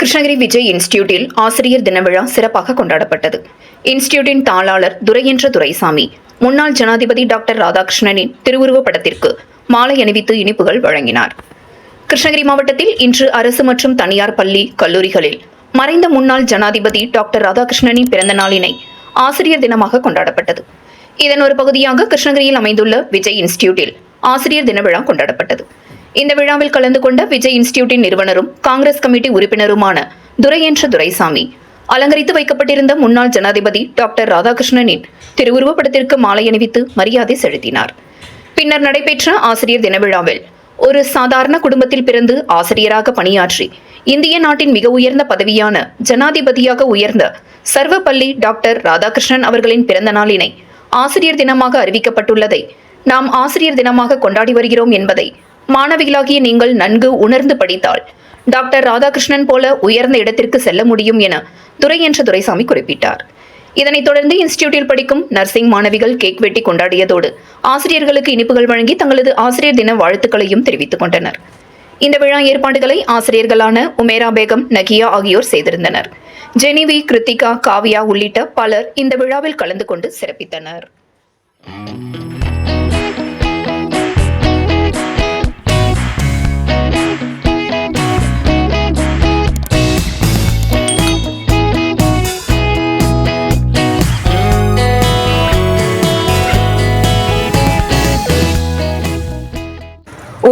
கிருஷ்ணகிரி விஜய் இன்ஸ்டியூட்டில் ஆசிரியர் தின விழா சிறப்பாக கொண்டாடப்பட்டது. இன்ஸ்டியூட்டின் தாளாளர் துரையென்ற துரைசாமி முன்னாள் ஜனாதிபதி டாக்டர் ராதாகிருஷ்ணனின் திருவுருவப் படத்திற்கு மாலை அணிவித்து இனிப்புகள் வழங்கினார். கிருஷ்ணகிரி மாவட்டத்தில் இன்று அரசு மற்றும் தனியார் பள்ளி கல்லூரிகளில் மறைந்த முன்னாள் ஜனாதிபதி டாக்டர் ராதாகிருஷ்ணனின் பிறந்த நாளினை ஆசிரியர் தினமாக கொண்டாடப்பட்டது. இதன் ஒரு பகுதியாக கிருஷ்ணகிரியில் அமைந்துள்ள விஜய் இன்ஸ்டியூட்டில் ஆசிரியர் தின விழா கொண்டாடப்பட்டது. இந்த விழாவில் கலந்து கொண்ட விஜய் இன்ஸ்டிடியூட்டின் நிறுவனரும் காங்கிரஸ் கமிட்டி உறுப்பினருமான துரையென்ற துரைசாமி அலங்கரித்து வைக்கப்பட்டிருந்த முன்னாள் ஜனாதிபதி டாக்டர் ராதாகிருஷ்ணனின் திருவுருவப்படத்திற்கு மாலை அணிவித்து மரியாதை செலுத்தினார். பின்னர் நடைபெற்ற ஆசிரியர் தின விழாவில் ஒரு சாதாரண குடும்பத்தில் பிறந்து ஆசிரியராக பணியாற்றி இந்திய நாட்டின் மிக உயர்ந்த பதவியான ஜனாதிபதியாக உயர்ந்த சர்வப்பள்ளி டாக்டர் ராதாகிருஷ்ணன் அவர்களின் பிறந்த நாளினை ஆசிரியர் தினமாக அறிவிக்கப்பட்டுள்ளதை நாம் ஆசிரியர் தினமாக கொண்டாடி வருகிறோம் என்பதை மாணவிகளாகிய நீங்கள் நன்கு உணர்ந்து படித்தால் டாக்டர் ராதாகிருஷ்ணன் போல உயர்ந்த இடத்திற்கு செல்ல முடியும் என துரை என்ற துரைசாமி குறிப்பிட்டார். இதனைத் தொடர்ந்து இன்ஸ்டிடியூட்டில் படிக்கும் நர்சிங் மாணவிகள் கேக் வெட்டி கொண்டாடியதோடு ஆசிரியர்களுக்கு இனிப்புகள் வழங்கி தங்களது ஆசிரியர் தின வாழ்த்துக்களையும் தெரிவித்துக் கொண்டனர். இந்த விழா ஏற்பாடுகளை ஆசிரியர்களான உமேரா பேகம் நகியா ஆகியோர் செய்திருந்தனர். ஜெனிவி கிருத்திகா காவியா உள்ளிட்ட பலர் இந்த விழாவில் கலந்து கொண்டு சிறப்பித்தனர்.